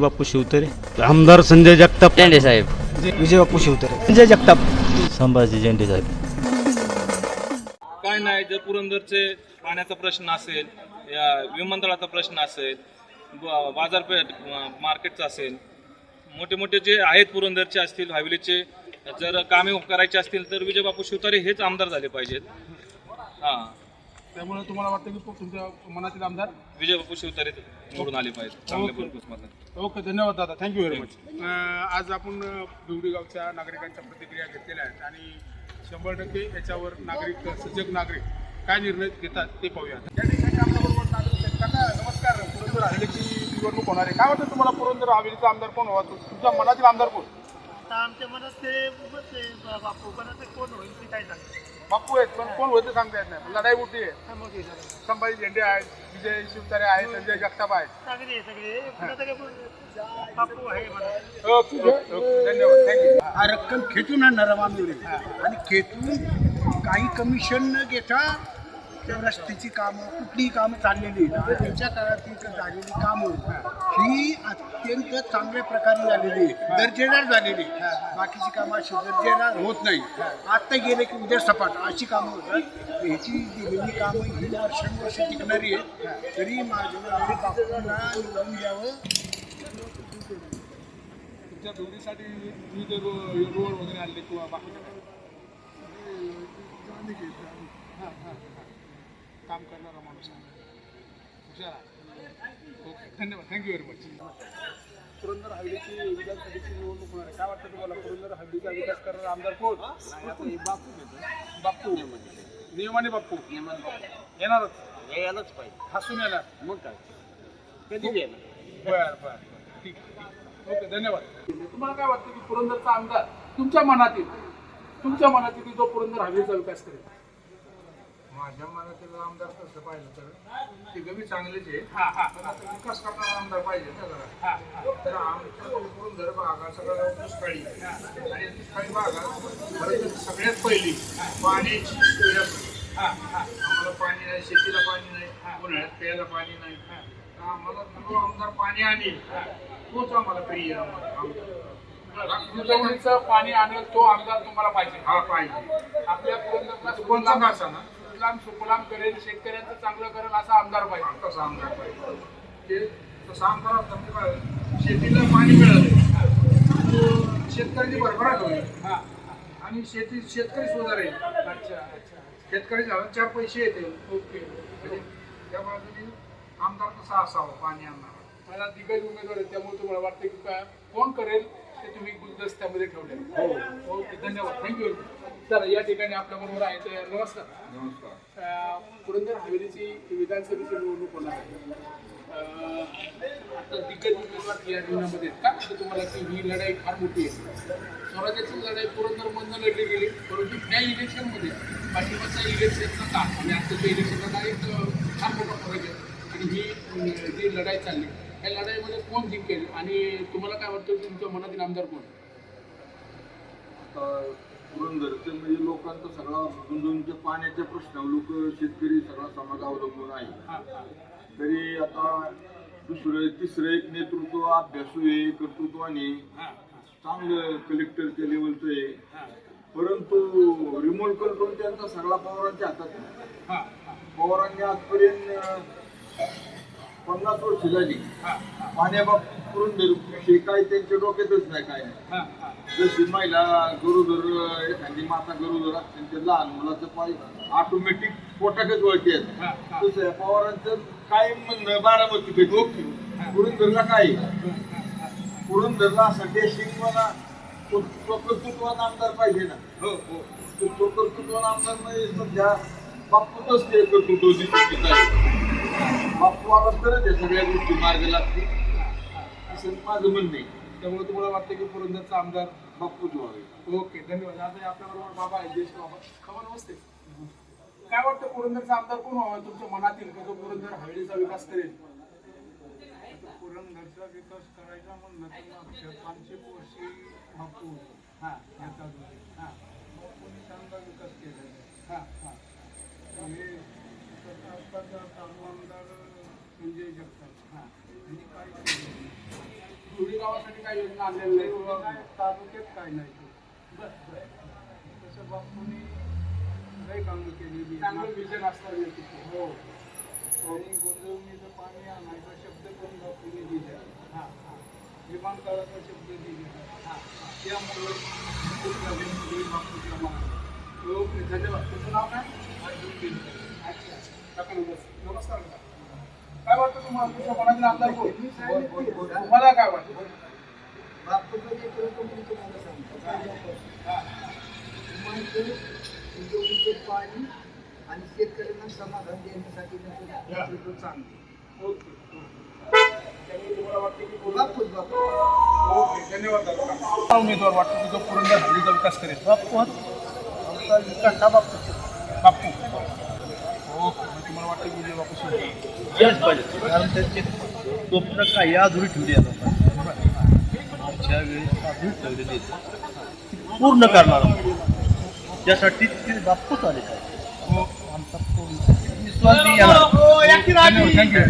बापू शिवतरे आमदार संजय जगताप. शेंडे साहेब. विजय बापू शिवतरे. संजय जगताप. संभाजी झेंडे साहेब. काय नाही जर पुरंदरचे पाण्याचा प्रश्न असेल या विमानतळाचा प्रश्न असेल ब- बाजारपेठ म- मार्केटचा असेल मोठे मोठे जे आहेत पुरंदरचे असतील हवेलीचे जर कामे करायचे असतील तर विजयबापू शिवतारे हेच आमदार झाले पाहिजेत. हां. त्यामुळे तुम्हाला वाटतं की तुमच्या मनातील आमदार विजयबापू शिवतारे निवडून आले पाहिजेत. चांगल्या. भरपूर ओके धन्यवाद दादा. थँक्यू व्हेरी मच आज आपण बिवडी गावच्या नागरिकांच्या प्रतिक्रिया घेतलेल्या आहेत आणि शंभर टक्के याच्यावर नागरिक सजग नागरिक काय निर्णय घेतात ते पाहूया या ठिकाणी आपल्याबरोबर नागरिक आहेत. नमस्कार. पुरंदर हवेलीची निवडणूक होणार आहे. काय वाटतं तुम्हाला? पुरंदर हवेलीचा आमदार कोण व्हावा तुमच्या मनातील आमदार कोण? आता आमच्या मनात ते बापू. कोण होईल ते काय सांगते? बापू आहेत पण कोण होते सांगता येत नाही. लढाई मोठी आहे. संभाजी झेंडे आहेत विजय शिवतारे आहेत संजय जगताप आहेत. म्हणा. ओके ओके धन्यवाद. थँक्यू हा रक्कम खेचून आणणार आम्ही आणि खेचून काही कमिशन न घेता त्या रस्त्याची कामं कुठलीही कामं चाललेली आहेत. त्यांच्या काळातील झालेली कामं ही अत्यंत चांगल्या प्रकारे झालेली आहे दर्जेदार झालेली आहे. बाकीची कामं अशी दर्जेदार होत नाही आत्ता गेले की उद्या सपाट अशी कामं होतात ह्याची दिलेली कामं ही वर्षानुवर्ष टिकणारी आहेत तरी माझ्या बापूंना निवडून द्यावं तुमच्या दोन्हीसाठी विविध रोड वगैरे आणले किंवा? हां, हां, हां. काम करणारा माणूस आहे. हुशार धन्यवाद. Thank you very much Purandar हवेलीची विधानसभेची निवडणूक होणार आहे. काय वाटतं तुम्हाला? पुरंदर हवेलीचा विकास करणारा आमदार कोण? बापू बापू. नियमाने बापू. येणारच. यायलाच पाहिजे. हसून येणार. मग काय? कधी येणार? बर बर. ठीक ठीक ओके धन्यवाद. तुम्हाला काय वाटतं की पुरंदरचा आमदार तुमच्या मनातील तुमच्या मनातील की जो पुरंदर हवेचा विकास करेल? माझ्या मनातील आमदार तसं पाहिलं तर ते गमी चांगलेच आहे पण आता विकास करणारा आमदार पाहिजे ना जरा. हा तर आमच्या पुरंदर भागा सगळा दुष्काळी आणि दुष्काळी खरं तर सगळ्यात पहिली पाण्याची आम्हाला पाणी नाही शेतीला पाणी नाही उन्हाळ्यात प्यायला पाणी नाही. तर आम्हाला जो आमदार पाणी आणेल. तोच आम्हाला प्रिय आमदार. पाणी आणेल तो आमदार तुम्हाला पाहिजे. हा पाहिजे. आपल्या पुरंदरला कोणता का असा ना? सुफलाम सुफलाम करेल शेतकऱ्यांचं चांगलं करेल असा आमदार पाहिजे. तसा आमदार पाहिजे. ते तसं आमदार म्हणजे काय, शेतीला पाणी मिळालं. शेतकऱ्याची भरभराट होईल. हा. आणि शेती शेतकरी सुधारेल. अच्छा अच्छा शेतकरी झाला चार पैसे येतील. ओके त्या बाजूने आमदार कसा असावा पाणी आणणार? मला दिग्गज उमेदवार आहेत त्यामुळे तुम्हाला वाटतं की काय? कोण करेल? ते तुम्ही गुलदस्त्यामध्ये ठेवले. हो. ओके धन्यवाद. थँक्यू तर या ठिकाणी आपल्याबरोबर आहेत अं, नमस्कार. नमस्कार. पुरंदर हवेलीची विधानसभेची निवडणूक होणार आहे. आता दिग्गज उमेदवार या आहेत का? तर तुम्हाला की ही लढाई फार मोठी आहे. स्वराज्याची लढाई पुरंदरमधनं लढली गेली परंतु त्या इलेक्शनमध्ये पाठिंबाच्या इलेक्शनचा काळ आणि आताच्या इलेक्शनचा काळ एक फार मोठा फरक आहे. आणि ही जी लढाई चालली या लढाईमध्ये कोण जिंकेल? आणि तुम्हाला काय वाटतं तुमच्या मनातील आमदार कोण? पुरंदरचे म्हणजे लोकांचा सगळा गुंजवणूकच्या पाण्याच्या प्रश्नावर लोक शेतकरी सगळा समाज अवलंबून आहे. तरी आता दुसरं तिसरं एक नेतृत्व अभ्यासू आहे कर्तृत्वाने चांगलं कलेक्टरच्या लेवलचं आहे परंतु रिमोट कंट्रोल त्यांचा सगळा पवारांच्या हातात पवारांनी आजपर्यंत पन्नास वर्ष झाली. पाण्याबाबत पुरंदर विषयी काय त्यांच्या डोक्यातच नाही काय. नाही जशी महिला गरोदर एखादी माता गरोदर असते ते लहान मुलाचं पाय ऑटोमॅटिक पोटाकच वळते. तसं. पवारांचं काय म्हणणं बारामती पुरंदरला काय? पुरंदरला असा देशिंग मला तो तो कर्तृत्वान आमदार पाहिजे ना. हो हो. तो तो कर्तृत्वान आमदार म्हणजे सध्या बापूतच ते कर्तृत्व दिसून तरच या सगळ्या गोष्टी मार्ग लागतील. असं माझं म्हणणं आहे. त्यामुळे तुम्हाला वाटतं की पुरंदरचा आमदार बापूच व्हावे ओके धन्यवाद. आता आपल्याबरोबर बाबा आहे ज्येष्ठ बाबा. खबर नमस्ते काय वाटतं पुरंदरचा आमदार कोण व्हावा? तुमच्या मनातील का जो पुरंदर हवेलीचा विकास करेल? पुरंदरचा विकास करायचा म्हणलं तर मागच्या पाचशे वर्षी बापू हां. हां. बापूंनी चांगला विकास आहे. हां. हां आमदार संजय जगताप हां. आणि काय धुळे गावासाठी काय योजना आणलेल्या नाही तालुक्यात काय नाही बरं तसं बापूने लय कामं केलेली चांगलं विजन असणार हो. आणि गोंदवणीचं पाणी आणायचा शब्द पण बापूने दिला हां हां. विमानतळाचा शब्द दिलेला हां त्यामुळे बापूच्या ओके धन्यवाद. तुमचं नाव काय? अर्जुन. अच्छा. नमस्कार काय वाटतं तुम्हाला कोणाचे आमदार कोण तुम्हाला काय वाटतं पाणी आणि शेतकऱ्यांना समाधान देण्यासाठी नेतृत्व चांगलं ओके त्यामुळे वाटतं की ओके धन्यवाद दादा उमेदवार वाटतो की जो पुरंदर हल्लीचा विकास करेल बाप्पू आमचा विकास हा बाप्पू बाप्पू की विजय बापू शिवते याच पाहिजे. कारण त्यांचे स्वप्न काही अधुरी ठेवली आहेत आमच्या वेळेस अधुरी ठेवलेली पूर्ण करणार आहोत. त्यासाठी ते बापूच आले आमचा विश्वास नाही येणार. थँक्यू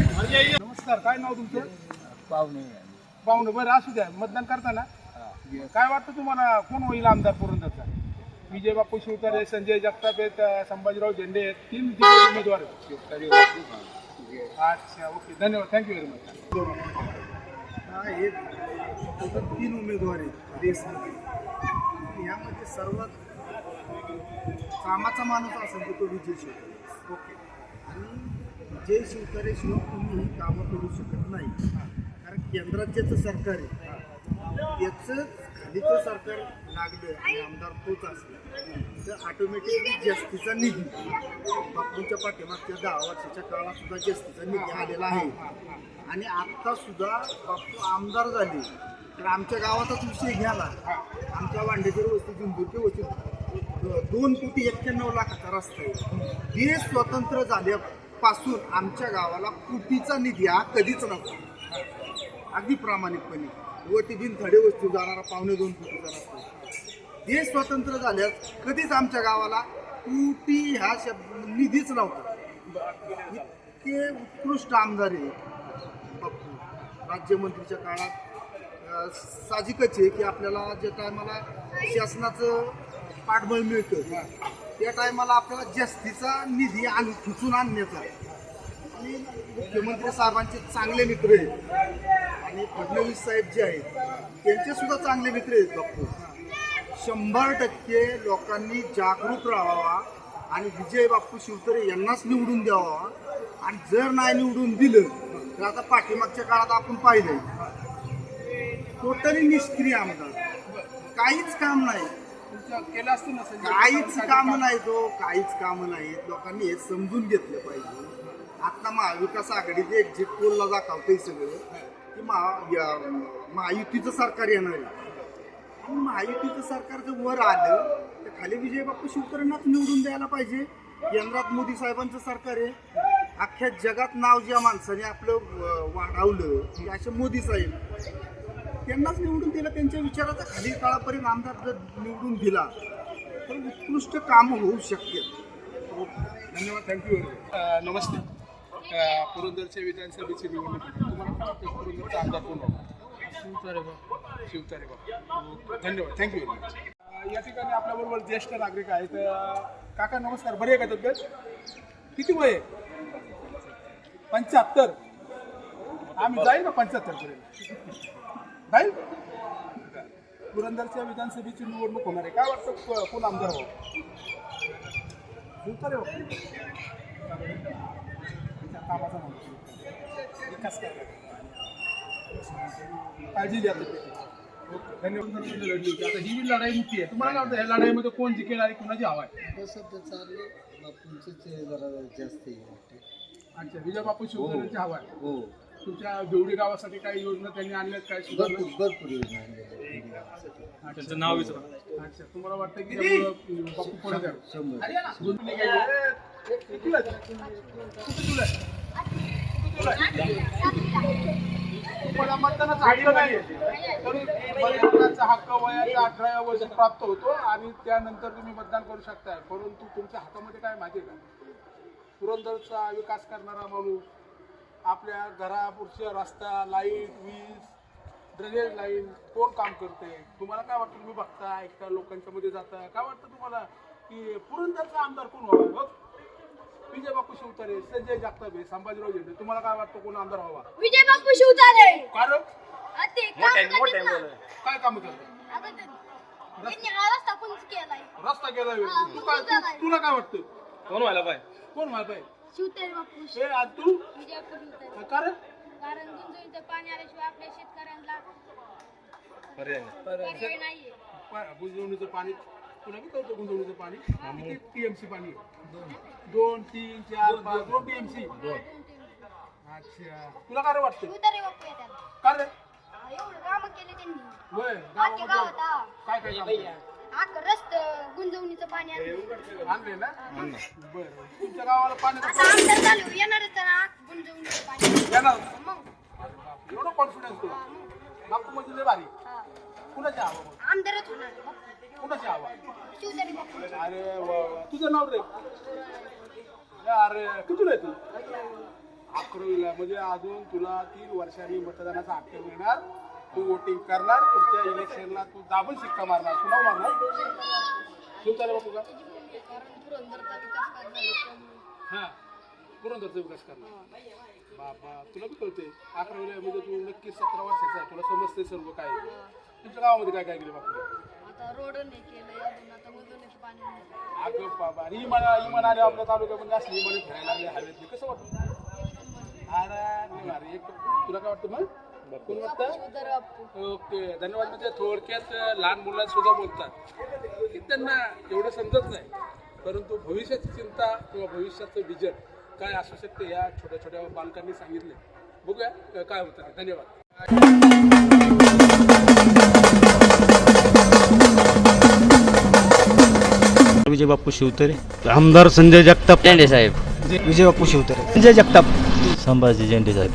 नमस्कार काय नाव तुमचं? पाहुणे. पाहुणे बरं असू द्या. मतदान करताना. काय वाटतं तुम्हाला? कोण होईल आमदार पुरंदरचा? विजय बापू शिवतारे संजय जगताप आहेत संभाजीराव झेंडे आहेत. तीन उमेदवार आहेत. अच्छा ओके. धन्यवाद. थँक्यू व्हेरी मच हा तीन उमेदवार आहेत यामध्ये सर्वात कामाचा माणूस असेल तर तो विजय शिवतारे. ओके. आणि विजय शिवतारे शिवाय तुम्ही कामं करू शकत नाही. कारण केंद्रात ज्याचं सरकार आहे त्याचं खालीचं सरकार लागलं आणि आमदार तोच असला तर ऑटोमॅटिकली जास्तीचा निधी बापूंच्या पाठीमागच्या दहा वर्षाच्या काळात सुद्धा जास्तीचा निधी आलेला आहे. आणि आत्ता सुद्धा बापू आमदार झाले तर आमच्या गावाचाच विषय घ्याला आमच्या वांडेकर वस्ती जिंदूरच्या वस्ती दोन कोटी एक्क्याण्णव लाखाचा रस्ता आहे. हे स्वतंत्र झाल्यापासून आमच्या गावाला कोटीचा निधी हा कधीच नव्हता. अगदी प्रामाणिकपणे. व ती धडे वस्तू जाणारा पावणे दोन फुटीचा रस्ता देश स्वतंत्र झाल्यास कधीच आमच्या गावाला कोटी ह्या शब्द निधीच नव्हता. इतके उत्कृष्ट आमदार आहे बापू राज्यमंत्रीच्या काळात साहजिकच आहे की आपल्याला ज्या टायमाला शासनाचं पाठबळ मिळतं त्या टायमाला आपल्याला जास्तीचा निधी आण खुचून आणण्याचा. आणि मुख्यमंत्री साहेबांचे चांगले मित्र आहेत. आणि फडणवीस साहेब जे आहेत त्यांचे सुद्धा चांगले मित्र आहेत बापू शंभर टक्के लोकांनी जागरूक राहावा आणि विजय बाप्पू शिवतरे यांनाच निवडून द्यावा. आणि जर नाही निवडून दिलं तर आता पाठीमागच्या काळात आपण पाहिलंय. टोटली निष्क्रिय आमदार. काहीच काम नाही. केलं असतं ना काहीच काम नाही तो. काहीच काम नाही. लोकांनी हे समजून घेतलं पाहिजे. आता महाविकास आघाडीचे एक्झिट पोलला दाखवतंय सगळं. की महायुतीचं सरकार येणार आहे. आणि महायुतीचं सरकार जर वर आलं तर खाली विजय बापू शिवकरांनाच निवडून द्यायला पाहिजे. केंद्रात मोदी साहेबांचं सरकार आहे. अख्ख्या जगात नाव ज्या माणसाने आपलं वाढवलं ते असे मोदी साहेब. त्यांनाच निवडून दिलं त्यांच्या विचाराचा खाली काळापर्यंत आमदार जर निवडून दिला तर उत्कृष्ट कामं होऊ शकतात धन्यवाद थँक्यू नमस्ते. पुरंदरच्या विधानसभेची निवडणूक. तुम्हाला काय वाटतं पुरंदरचा आमदार कोण व्हावा शिवतारे बाबा धन्यवाद. थँक्यू व्हेरी मच या ठिकाणी आपल्याबरोबर ज्येष्ठ नागरिक आहेत. काका नमस्कार. बरे आहे का तब्येत? किती वय आहे? पंच्याहत्तर. आम्ही जाईल ना पंच्याहत्तर पर्यंत? जाईल? पुरंदरच्या विधानसभेची निवडणूक होणार आहे. काय वाटतं कोण आमदार हो शिवतारे हो त्या कामाचा माणूस करायला काळजी घ्या तब्येतीची. ओके धन्यवाद. लढली होती आता ही जी लढाई मोठी आहे. तुम्हाला काय वाटतं या लढाईमध्ये कोण जिंकेल आणि कोणाची हवा आहे? अच्छा विजय बापू शिवसेनेची हवा आहे. हो तुमच्या देवडी गावासाठी काही योजना त्यांनी आणल्यात काय सुधारणा? भरपूर योजना आणलेल्या आहेत. त्यांचं नाव विचारा. अच्छा तुम्हाला वाटतं की त्यामुळं बापू पुढे द्यावं शंभर. किती तुला मतदानाचा हक्क नाही मतदानाचा हक्क अठराव्या प्राप्त होतो आणि त्यानंतर तुम्ही मतदान करू शकताय. परंतु तुमच्या हातामध्ये काय माहिती आहे का? पुरंदरचा विकास करणारा माणूस आपल्या घरापुढच्या रस्ता लाइट वीज ड्रेनेज लाईन कोण काम करते? तुम्हाला काय वाटतं? तुम्ही बघता ऐकता लोकांच्या मध्ये जाता काय वाटतं तुम्हाला? की पुरंदरचा आमदार कोण व्हावा बघ. विजय बापू शिवतारे संजय जगतापे संभाजीराव झेंडे तुम्हाला काय वाटतं कोण आमदार व्हावा? विजय बापू शिवतारे कारण आ ते काम करतात ना. काय काम करतात आता ते- त्यांनी हा रस्ता पण केलाय. रस्ता केला. हा, तू काय तू- तुला काय वाटतं? कोण व्हायला पाहिजे? कोण व्हायला पाहिजे? शिवतारे बापू हे आज तू? विजय बापू शिवतारे कारण कारण गुंजवणीचं पाणी आल्याशिवाय आपल्या शेतकऱ्यांना पर्याय नाही. पर्याय नाहीये. पा- गुंजवणीचं पाणी तुला मी कळतं गुंजवणीचं पाणी? किती टीएमसी पाणी आहे? दोन तीन चार पाच दोन टीएमसी अच्छा. तुला काय रे वाटतं शिवतारे बापू येतात का रे? एवढं काम केले त्यांनी. होय गावामध्ये. काय काय काम रस्त गुंजवणीचं पाणी आणलं. आणले ना? बरं तुमच्या गावाला पाणी आता आमदार चालू येणारच गुंजवणीचं पाणी. येणार? मग? एवढं कॉन्फिडन्स तुला बापू म्हणजे लय भारी. हवा? आमदारच होणार. कुणाची बापू अरे वा वा. तुझं नाव रे. अरे. कितीला आहे तू? अकरावीला. म्हणजे अजून तुला तीन वर्षांनी मतदानाचा हक्क मिळणार. तू वोटिंग करणार. पुढच्या इलेक्शनला तू दाबून शिक्का मारणार. नाव मारणार? शिवतारे बापू का? हा. पुरंदरचा विकास करणार. बाबा तुला बी कळते अकरावीला म्हणजे तू नक्कीच सतरा वर्षाचा आहे. तुला समजते सर्व काय आहे. तुमच्या गावामध्ये काय काय केले बापू? आता अजून आता पाणी. अगं बाबा ही म्हणा ही म्हणाले आपल्या तालुक्यामध्ये असली म्हणे फिरायला लागले हवेतली. कसं वाटतं अरे एक तुला काय वाटतं मग? कोण वाटतं? शिवतारे बापू ओके धन्यवाद. म्हणजे थोडक्यात लहान मुलांना सुद्धा बोलतात. की त्यांना एवढं समजत नाही. परंतु भविष्याची चिंता किंवा भविष्याचं विजन काय असू शकते या छोट्या छोट्या बालकांनी सांगितले. बघूया काय होतं ते. धन्यवाद. विजय बापू शिवतरे. आमदार संजय जगताप. साहेब. विजय बापू शिवतरे. संजय जगताप. संभाजी झेंडे साहेब.